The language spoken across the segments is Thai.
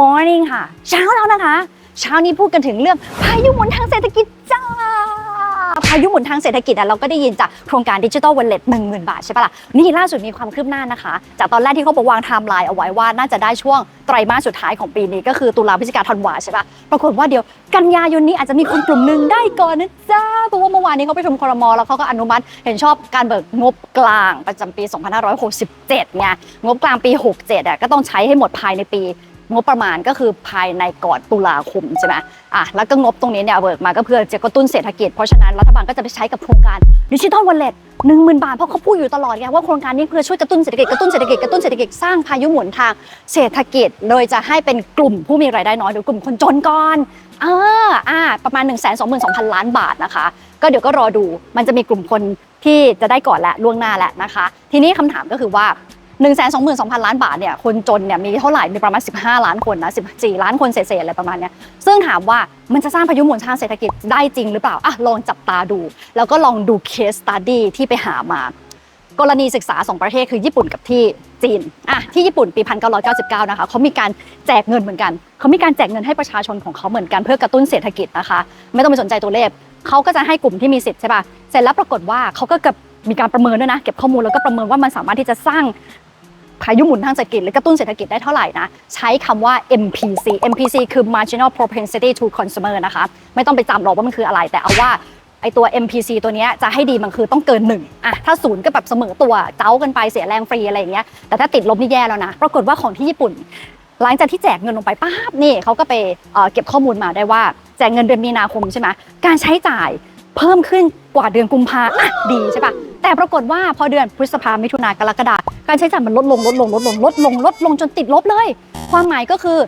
morning ค่ะ เช้าแล้วนะคะ เช้านี้พูดกันถึงเรื่องพายุหมุนทางเศรษฐกิจจ้าพายุหมุนทางเศรษฐกิจอะเราก็ได้ยินจากโครงการดิจิ t a ล w ว l เล็ตหนึ่งหมื่นบาทใช่ปะล่ะ นี่ล่าสุดมีความคืบหน้านะคะ จากตอนแรกที่เขาบอกวางไทม์ไลน์เอาไว้ว่าน่าจะได้ช่วงไตรมาสสุดท้ายของปีนี้ก็คือตุลาพฤศจิกาธันวาใช่ปะปรากฏว่าเดี๋ยวกันยายนนี้อาจจะมีคนกลุ่มหนึ่งได้ก่อนนะจ้าเพราะว่าเมื่อวานนี้เขาไปชมครมแล้วเขาก็อนุมัติเห็นชอบการเบิกงบกลางประจำปี 2567ไงงบกลางปี 67อะก็ต้องใช้ให้หมดภายในปี งบประมาณก็คือภายในก่อนตุลาคมใช่ไหมอะแล้วก็งบตรงนี้เนี่ยเบิกมาก็เพื่อจะกระตุ้นเศรษฐกิจ เพราะฉะนั้นรัฐบาลก็จะไปใช้กับโครงการดิจิทัลวอลเล็ตหนึ่งหมื่นบาท เพราะเขาพูดอยู่ตลอดไงว่าโครงการนี้เพื่อช่วยกระตุ้นเศรษฐกิจกระตุ้นเศรษฐกิจกระตุ้นเศรษฐกิจสร้างพายุหมุนทางเศรษฐกิจ โดยจะให้เป็นกลุ่มผู้มีรายได้น้อยหรือกลุ่มคนจนก่อนเอ่าอ่าประมาณ1 2 2 0 0 0ล้านบาทนะคะ ก็เดี๋ยวก็รอดูมันจะมีกลุ่มคนที่จะได้ก่อนและล่วงหน้าแล้วนะคะ ทีนี้คำถามก็คือว่า 1 2 2 0 0 0 ล้านบาทเนี่ยคนจนเนี่ยมีเท่าไหร่มีประมาณ 15 ล้านคนนะ14 ล้านคนเศษๆอะไรประมาณเนี้ยซึ่งถามว่ามันจะสร้างพายุหมุนทางเศรษฐกิจได้จริงหรือเปล่าอะลองจับตาดู แล้วก็ลองดูเคสตัดดี้ที่ไปหามากรณีศึกษา 2 ประเทศคือญี่ปุ่นกับที่จีนอะที่ญี่ปุ่นปี 1999 นะคะเขามีการแจกเงินเหมือนกันเขามีการแจกเงินให้ประชาชนของเขาเหมือนกันเพื่อกระตุ้นเศรษฐกิจนะคะ ไม่ต้องไปสนใจตัวเลขเขาก็จะให้กลุ่มที่มีสิทธิ์ใช่ป่ะเสร็จแล้วปรากฏว่าเขาก็เก็บมีการประเมินด้วยนะ เก็บข้อมูลแล้วก็ประเมินว่ามันสามารถที่จะสร้าง พายุหมุนทางเศรษฐกิจหรือกระตุ้นเศรษฐกิจได้เท่าไหร่นะ ใช้คำว่า MPC MPC คือ marginal propensity to consumer นะคะ ไม่ต้องไปจำหรอกว่ามันคืออะไร แต่เอาว่าไอตัว MPC ตัวนี้จะให้ดีมันคือต้องเกินหนึ่งอะถ้าศูนย์ก็แบบเสมอตัวเจ้ากันไปเสียแรงฟรีอะไรอย่างเงี้ย แต่ถ้าติดลบนี่แย่แล้วนะ ปรากฏว่าของที่ญี่ปุ่น หลังจากที่แจกเงินลงไปป้าบนี่เขาก็ไปเอ่อเก็บข้อมูลมาได้ว่า แจกเงินเดือนมีนาคมใช่ไหมการใช้จ่าย เพิ่มขึ้นกว่าเดือนกุมภาอะดีใช่ปะแต่ปรากฏว่าพอเดือนพฤษภามิถุนากรกฎาการใช้จ่ายมันลดลงลดลงลดลงลดลงลดลงจนติดลบเลย ความหมายก็คือ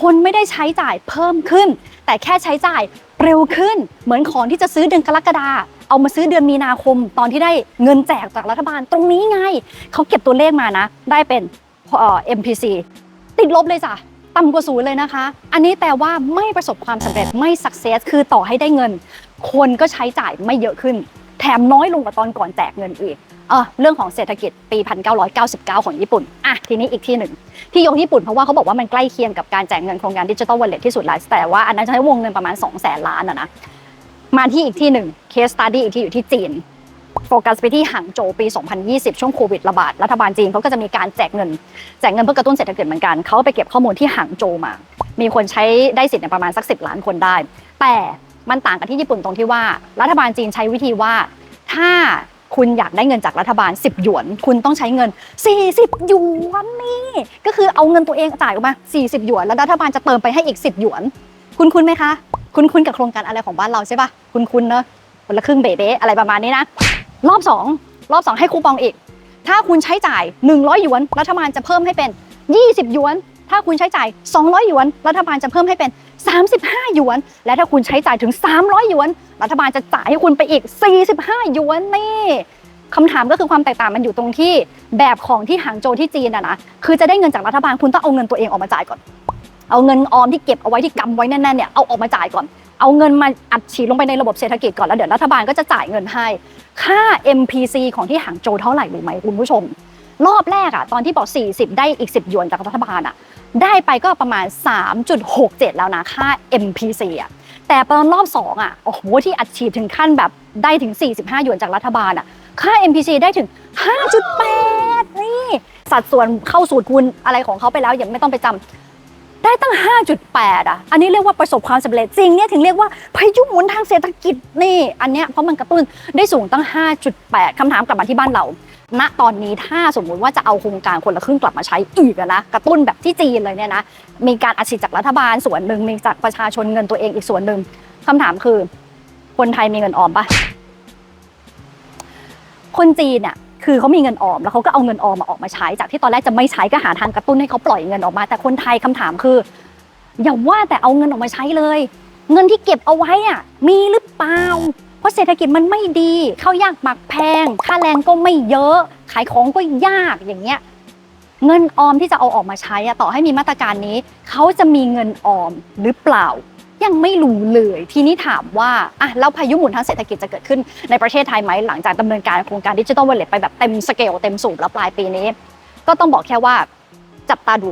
คนไม่ได้ใช้จ่ายเพิ่มขึ้น แต่แค่ใช้จ่ายเร็วขึ้น เหมือนของที่จะซื้อเดือนกรกฎาเอามาซื้อเดือนมีนาคม ตอนที่ได้เงินแจกจากรัฐบาลตรงนี้ไงเขาเก็บตัวเลขมานะ ได้เป็นเอ่อ MPC ติดลบเลยจ้ะ ต่ำกว่าศูนย์เลยนะคะ อันนี้แปลว่าไม่ประสบความสำเร็จไม่ success คือต่อให้ได้เงิน คนก็ใช้จ่ายไม่เยอะขึ้น แถมน้อยลงกว่าตอนก่อนแจกเงินอีกเออเรื่องของเศรษฐกิจปี 1999 ของญี่ปุ่น อะ ทีนี้อีกที่หนึ่ง ที่ยกญี่ปุ่นเพราะว่าเขาบอกว่ามันใกล้เคียงกับการแจกเงินโครงการดิจิทัลวอลเล็ตที่สุดแล้วแต่ว่าอันนั้นใช้วงเงินประมาณ 2 0 0แสนล้านอะนะ มาที่อีกที่หนึ่งเคสตัดดี้อีกที่อยู่ที่จีน โฟกัสไปที่หางโจวปี 2020 ช่วงโควิดระบาด รัฐบาลจีนเขาก็จะมีการแจกเงิน แจกเงินเพื่อกระตุ้นเศรษฐกิจเหมือนกัน เขาไปเก็บข้อมูลที่หางโจวมา มีคนใช้ได้สิทธิ์เนี่ยประมาณสัก 10 ล้านคนได้ แต่มันต่างกับที่ญี่ปุ่นตรงที่ว่า รัฐบาลจีนใช้วิธีว่า ถ้าคุณอยากได้เงินจากรัฐบาล 10 หยวน คุณต้องใช้เงิน 40 หยวนนี่ ก็คือเอาเงินตัวเองจ่ายออกมา 40 หยวน แล้วรัฐบาลจะเติมไปให้อีก 10 หยวน คุณคุณไหมคะ คุณคุณกับโครงการอะไรของบ้านเราใช่ปะคุณคุณเนอะคนละครึ่งเบเบอะไรประมาณนี้นะ รอบ 2 รอบ 2 ให้คูปองอีก ถ้าคุณใช้จ่าย 100หยวน รัฐบาลจะเพิ่มให้เป็น 20หยวน ถ้าคุณใช้จ่าย 200หยวน รัฐบาลจะเพิ่มให้เป็น 35หยวน และถ้าคุณใช้จ่ายถึง 300หยวน รัฐบาลจะจ่ายให้คุณไปอีก 45หยวนนี่คำถามก็คือความแตกต่างมันอยู่ตรงที่แบบของที่หางโจวที่จีนอะนะคือจะได้เงินจากรัฐบาลคุณต้องเอาเงินตัวเองออกมาจ่ายก่อน เอาเงินออมที่เก็บเอาไว้ที่กำไว้แน่นๆเนี่ยเอาออกมาจ่ายก่อน เอาเงินมาอัดฉีดลงไปในระบบเศรษฐกิจก่อนแล้วเดี๋ยวรัฐบาลก็จะจ่ายเงินให้ ค่า MPC ของที่หางโจเท่าไหร่รู้ไหมคุณผู้ชม รอบแรกอะตอนที่บอก 40 ได้อีก 10 หยวนจากรัฐบาลอะได้ไปก็ประมาณ 3.67 แล้วนะค่า MPC อะแต่ตอนรอบ2อะโอ้โหที่อัดฉีดถึงขั้นแบบได้ถึง 45 หยวนจากรัฐบาลอะค่า MPC ได้ถึง 5.8 นี่ สัดส่วนเข้าสูตรคูณอะไรของเขาไปแล้วยังไม่ต้องไปจำ ได้ตั้ง 5.8 อะ อันนี้เรียกว่าประสบความสำเร็จจริงเนี่ยถึงเรียกว่าพายุหมุนทางเศรษฐกิจนี่ อันเนี้ยเพราะมันกระตุ้นได้สูงตั้ง 5.8คำถามกลับมาที่บ้านเรา ณ ตอนนี้ถ้าสมมุติว่าจะเอาโครงการคนละครึ่งกลับมาใช้อีกนะ กระตุ้นแบบที่จีนเลยเนี่ยนะ มีการอัดฉีดจากรัฐบาลส่วนหนึ่ง มีจากประชาชนเงินตัวเองอีกส่วนหนึ่งคำถามคือ คนไทยมีเงินออมปะคนจีนเนี่ยคือเขามีเงินออมแล้วเขาก็เอาเงินออมมาออกมาใช้ จากที่ตอนแรกจะไม่ใช้ก็หาทางกระตุ้นให้เขาปล่อยเงินออกมา แต่คนไทยคำถามคือ อย่าว่าแต่เอาเงินออกมาใช้เลย เงินที่เก็บเอาไว้อะมีหรือเปล่าเพราะเศรษฐกิจมันไม่ดีข้าวยากหมักแพง ค่าแรงก็ไม่เยอะ ขายของก็ยากอย่างเงี้ยเงินออมที่จะเอาออกมาใช้อะต่อให้มีมาตรการนี้เขาจะมีเงินออมหรือเปล่า ยังไม่รู้เลย ทีนี้ถามว่าอะแล้วพายุหมุนทางเศรษฐกิจจะเกิดขึ้นในประเทศไทยไหมหลังจากดำเนินการโครงการดิจิทัลวอลเล็ตไปแบบเต็มสเกลเต็มสูบแล้วปลายปีนี้ ก็ต้องบอกแค่ว่าจับตาดู